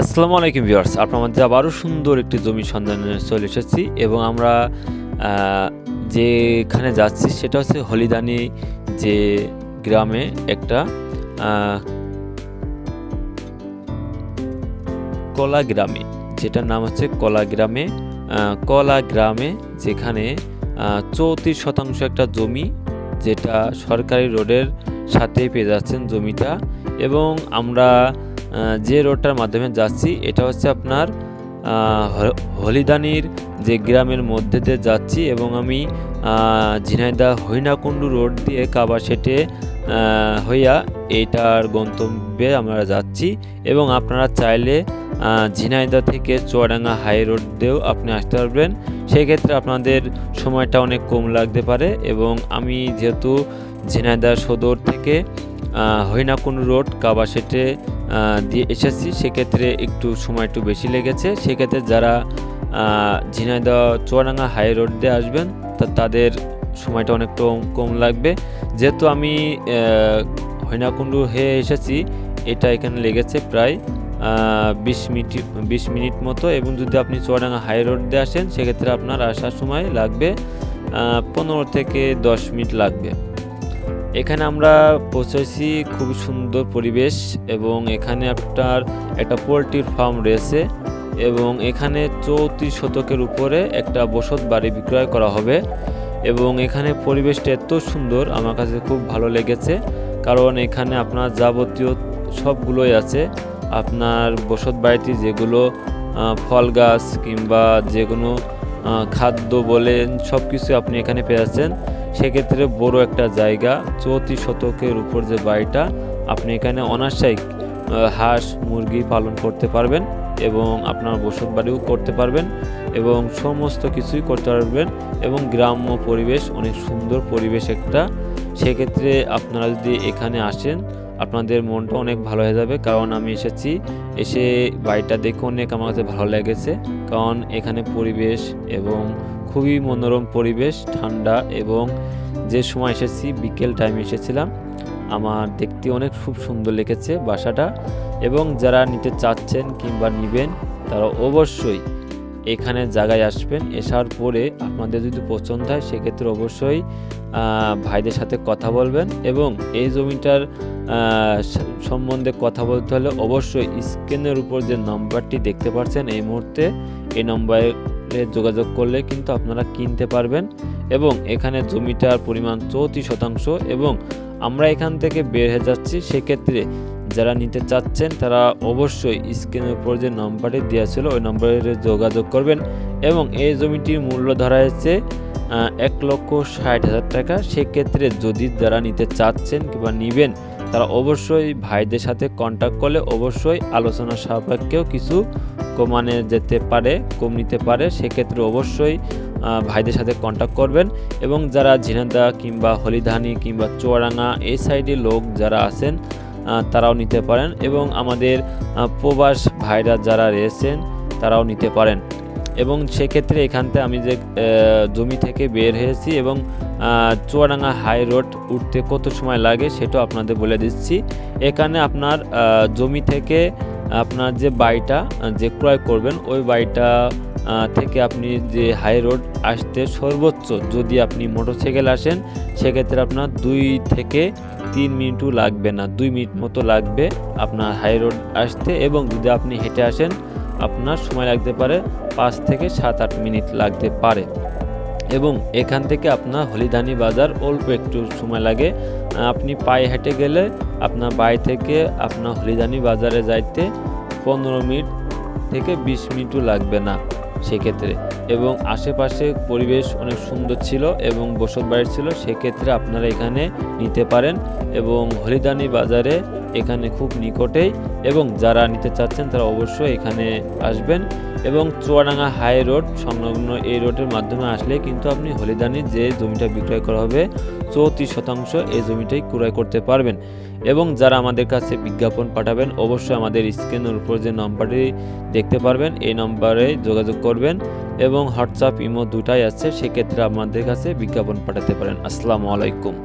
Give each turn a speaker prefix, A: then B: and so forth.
A: আসসালামু আলাইকুম ভিউয়ার্স, আপনার মধ্যে আবারও সুন্দর একটি জমি সন্ধানে চলে এসেছি এবং আমরা যেখানে যাচ্ছি সেটা হচ্ছে হলিদানি যে গ্রামে একটা কলা গ্রামে, যেটার নাম হচ্ছে কলা গ্রামে কলা গ্রামে যেখানে চৌত্রিশ শতাংশ একটা জমি যেটা সরকারি রোডের সাথে পেয়ে যাচ্ছেন জমিটা এবং আমরা যে রোডটার মাধ্যমে যাচ্ছি এটা হচ্ছে আপনার হলিদানির যে গ্রামের মধ্যে দিয়ে যাচ্ছি এবং আমি ঝিনাইদা হইনাকুণ্ডু রোড দিয়ে কাবাসেটে হইয়া এইটার গন্তব্যে আমরা যাচ্ছি এবং আপনারা চাইলে ঝিনাইদা থেকে চুয়াডাঙ্গা হাই রোড দিয়েও আপনি আসতে পারবেন। সেক্ষেত্রে আপনাদের সময়টা অনেক কম লাগতে পারে এবং আমি যেহেতু ঝিনাইদা সদর থেকে আহ, হরিণাকুণ্ড রোড কাবাসেটে দিয়ে এসেছি সেক্ষেত্রে একটু সময় একটু বেশি লেগেছে। সেক্ষেত্রে যারা ঝিনাইদহ চুয়াডাঙ্গা হাই রোড দিয়ে আসবেন তা তাদের সময়টা অনেকটা কম লাগবে। যেহেতু আমি আহ, হরিণাকুণ্ডু হয়ে এসেছি এটা এখানে লেগেছে প্রায় বিশ মিনিট বিশ মিনিট মতো। এবং যদি আপনি চুয়াডাঙ্গা হাই রোড দিয়ে আসেন সেক্ষেত্রে আপনার আসার সময় লাগবে পনেরো থেকে দশ মিনিট লাগবে। এখানে আমরা পৌঁছেছি খুব সুন্দর পরিবেশ এবং এখানে আপনার একটা পোলট্রির ফার্ম রয়েছে এবং এখানে চৌত্রিশ শতকের উপরে একটা বসত বাড়ি বিক্রয় করা হবে এবং এখানে পরিবেশটা এত সুন্দর, আমার কাছে খুব ভালো লেগেছে। কারণ এখানে আপনার যাবতীয় সবগুলোই আছে। আপনার বসত বাড়িতে যেগুলো ফল গাছ কিংবা যে কোনো খাদ্য বলেন সব কিছু আপনি এখানে পেয়ে যাচ্ছেন। সেক্ষেত্রে বড় একটা জায়গা চৌত্রি শতকের উপর যে বাড়িটা, আপনি এখানে অনাশায়িক হাঁস, মুরগি পালন করতে পারবেন এবং আপনার বসত বাড়িও করতে পারবেন এবং সমস্ত কিছুই করতে পারবেন এবং গ্রাম্য পরিবেশ, অনেক সুন্দর পরিবেশ একটা সেক্ষেত্রে আপনারা যদি এখানে আসেন, আপনাদের মনটা অনেক ভালো হয়ে যাবে। কারণ আমি এসেছি, এসে বাড়িটা দেখে অনেক আমার কাছে ভালো লেগেছে। কারণ এখানে পরিবেশ এবং খুবই মনোরম পরিবেশ, ঠান্ডা এবং যে সময় এসেছি, বিকেল টাইমে এসেছিলাম, আমার দেখতে অনেক খুব সুন্দর লেগেছে বাসাটা। এবং যারা নিতে চাচ্ছেন কিংবা নেবেন, তারা অবশ্যই এখানে জায়গায় আসবেন আসার পরে আপনাদের যদি পছন্দ হয়, সেক্ষেত্রে অবশ্যই ভাইদের সাথে কথা বলবেন এবং এই জমিটার সম্বন্ধে কথা বলতে হলে অবশ্যই স্ক্রিনের উপর যে নাম্বারটি দেখতে পাচ্ছেন এই মুহূর্তে, এই নম্বরে যোগাযোগ করলে কিন্তু আপনারা কিনতে পারবেন এবং এখানে জমিটার পরিমাণ চৌত্রিশ শতাংশ এবং আমরা এখান থেকে বের হয়ে যাচ্ছি, সেক্ষেত্রে যারা নিতে চাচ্ছেন, তারা অবশ্যই স্ক্রিনের উপর যে নম্বরটি দেওয়া ছিল, ওই নম্বরে যোগাযোগ করবেন এবং এই জমিটির মূল্য ধরা হয়েছে এক লক্ষ ষাট হাজার টাকা। সেক্ষেত্রে যদি যারা নিতে চাচ্ছেন কিংবা নেবেন, তারা অবশ্যই ভাইদের সাথে কন্ট্যাক্ট করলে অবশ্যই আলোচনা সাপেক্ষেও কিছু কমানে যেতে পারে, কম নিতে পারে। সেক্ষেত্রে অবশ্যই ভাইদের সাথে কন্ট্যাক্ট করবেন এবং যারা ঝিনাদা কিংবা হলিধানি কিংবা চুয়াডাঙ্গা, এই সাইডে লোক যারা আছেন তারাও নিতে পারেন এবং আমাদের প্রবাস ভাইরা যারা রয়েছেন, তারাও নিতে পারেন। এবং সেক্ষেত্রে এখানতে আমি যে জমি থেকে বের হয়েছি এবং চুয়াডাঙ্গা হাই রোড উঠতে কত সময় লাগে সেটাও আপনাদের বলে দিচ্ছি। এখানে আপনার জমি থেকে, আপনার যে বাড়িটা যে ক্রয় করবেন, ওই বাড়িটা থেকে আপনি যে হাই রোড আসতে সর্বোচ্চ যদি আপনি মোটরসাইকেল আসেন, সেক্ষেত্রে আপনার দুই থেকে তিন মিনিটও লাগবে না, দুই মিনিট মতো লাগবে আপনার হাই রোড আসতে এবং যদি আপনি হেঁটে আসেন, আপনার সময় লাগতে পারে পাঁচ থেকে সাত, আট মিনিট লাগতে পারে। এবং এখান থেকে আপনার হলিদানি বাজার অল্প একটু সময় লাগে। আপনি পায়ে হেঁটে গেলে আপনার বাড়ি থেকে আপনার হলিদানি বাজারে যাইতে পনেরো মিনিট থেকে বিশ মিনিটও লাগবে না। সেক্ষেত্রে। এবং আশেপাশে পরিবেশ অনেক সুন্দর ছিল এবং বসত বাড়ি ছিল, সেক্ষেত্রে আপনারা এখানে নিতে পারেন এবং হরিদানি বাজারে এখানে খুব নিকটেই এবং যারা নিতে চাচ্ছেন তারা অবশ্যই এখানে আসবেন এবং চুয়াডাঙ্গা হাই রোড, সংলগ্ন এই রোডের মাধ্যমে আসলে কিন্তু আপনি হলিদানি যে জমিটা বিক্রয় করা হবে, চৌত্রিশ শতাংশ এই জমিটাই ক্রয় করতে পারবেন। এবং যারা আমাদের কাছে বিজ্ঞাপন পাঠাবেন, অবশ্যই আমাদের স্ক্রিনের উপর যে নম্বরটি দেখতে পারবেন, এই নম্বরে যোগাযোগ করবেন এবং হোয়াটসঅ্যাপ, ইমো দুটাই আছে, সেক্ষেত্রে আমাদের কাছে বিজ্ঞাপন পাঠাতে পারেন। আসসালামু আলাইকুম।